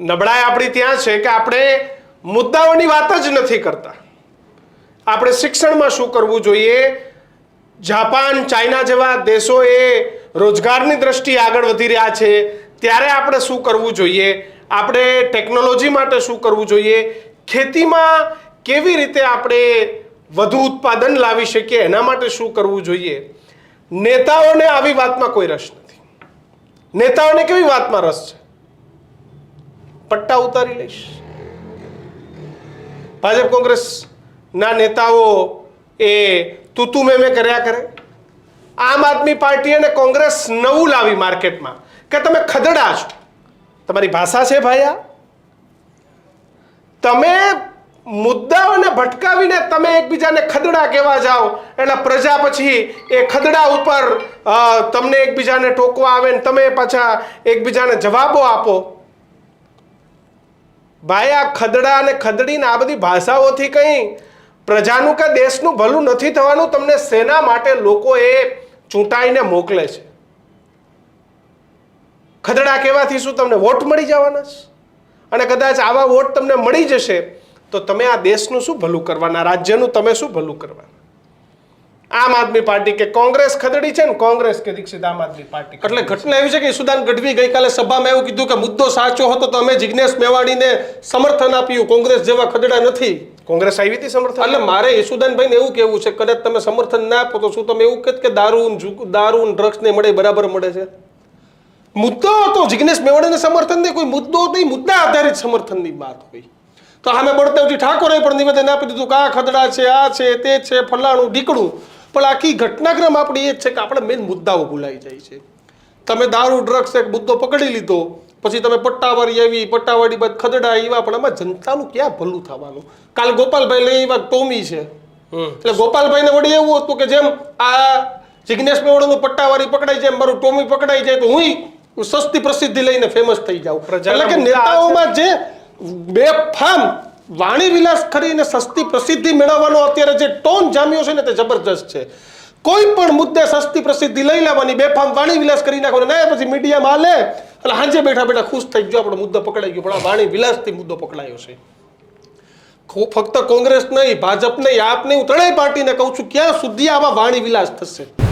નબળાઈ આપણી ત્યાં છે કે આપણે મુદ્દાઓની વાત જ નથી કરતા. આપણે શિક્ષણમાં શું કરવું જોઈએ? જાપાન, ચાઇના જેવા દેશોએ રોજગારની દ્રષ્ટિએ આગળ વધી રહ્યા છે. ત્યારે આપણે શું કરવું જોઈએ? આપણે ટેકનોલોજી માટે શું કરવું જોઈએ? ખેતીમાં કેવી રીતે આપણે વધુ ઉત્પાદન લાવી શકીએ? એના માટે શું કરવું જોઈએ? નેતાઓને આવી વાતમાં કોઈ રસ નથી. નેતાઓને કેવી વાતમાં રસ છે? પટ્ટા ઉતારી લઈશ. ભાજપ કોંગ્રેસના નેતાઓ એ તુતુ મેમે કર્યા કરે. આમ આદમી પાર્ટી અને કોંગ્રેસ નવું લાવી માર્કેટમાં. કે તમે ખદડા છો. તમારી ભાષા છે ભાયા? તમે મુદ્દાઓને ભટકાવીને તમે એકબીજાને ખદડા કહેવા જાઓ એટલે પ્રજા પછી એ ખદડા ઉપર તમને એકબીજાને ટોકવા આવે ને તમે પાછા એકબીજાને જવાબો આપો. ભાઈ આ ખદડા અને ખદડીને આ બધી ભાષાઓથી કંઈ પ્રજાનું કે દેશનું ભલું નથી થવાનું, તમને સેના માટે લોકો એ ચૂંટાઈને મોકલે છે. ખદડા કહેવાથી શું તમને વોટ મળી જવાના છે? અને કદાચ આવા વોટ તમને મળી જશે, તો તમે આ દેશનું શું ભલું કરવાના? રાજ્યનું તમે શું ભલું કરવાના? આમ આદમી પાર્ટી કે કોંગ્રેસ ખદડી છે ને કોંગ્રેસ કે દીક્ષિત આમ આદમી પાર્ટી એટલે ઘટના એવી છે કે ઈસુદાન ગઢવી ગઈકાલે સભામાં એવું કીધું કે મુદ્દો સાચો હતો તો અમે જિજ્ઞેશ મેવાડીને સમર્થન આપ્યું. કોંગ્રેસ જેવા ખદડા નથી. કોંગ્રેસ આવી હતી સમર્થન એટલે મારે ઈસુદાનભાઈને એવું કેવું છે કદાચ તમે સમર્થન ના આપો તો શું તમે એવું કહેત કે દારૂ દારૂ ડ્રગ્સ ને મળે બરાબર મળે છે? મુદ્દો હતો જિજ્ઞેશ મેવાડીને સમર્થન નહીં કોઈ મુદ્દો નહીં મુદ્દા આધારિત સમર્થનની વાત હોય. તો સામે બળદેવજી ઠાકોરે પણ નિવેદન આપી દીધું કે આ ખદડા છે આ છે તે છે ફલાણું ઢીકણું. પણ આખી ઘટનાક્રમ આપણી એ જ છે કે આપણે મેઇન મુદ્દાઓ ભૂલાઈ જાય છે. તમે દારૂ ડ્રગ્સ એક મુદ્દો પકડી લીધો પછી તમે પટ્ટાવાળી આવી પટ્ટાવાળી બાદ ખદડા આવ્યા પણ આમાં જનતાનું ક્યાં ભલું થવાનું? કાલ ગોપાલભાઈ લઈ આવ્યા ટોમી છે. એટલે ગોપાલભાઈને વળી એવું હતું કે જેમ આ જિજ્ઞેશ મેવાડાનું પટ્ટાવાળી પકડાઈ જાય મારું ટોમી પકડાઈ જાય તો હું સસ્તી પ્રસિદ્ધિ લઈને ફેમસ થઈ જાઉં. એટલે કે નેતાઓમાં જે બેફામ વાણી વિલાસ કરીને સસ્તી પ્રસિદ્ધિ મેળવવાનો અત્યારે જે ટોન જામ્યો છે ને તે જબરજસ્ત છે. કોઈ પણ મુદ્દે સસ્તી પ્રસિદ્ધિ લઈ લેવાની બેફામ વાણી વિલાસ કરી નાખવાનો ના પછી મીડિયામાં લે એટલે હાંજે બેઠા બેઠા ખુશ થઈ ગયો, આપણો મુદ્દો પકડાઈ ગયો, પણ આ વાણી વિલાસથી મુદ્દો પકડાયો છે. ફક્ત કોંગ્રેસ નહીં, ભાજપ નહીં, આપ નહીં, હું ત્રણેય પાર્ટીને કહું છું, ક્યાં સુધી આવા વાણી વિલાસ થશે?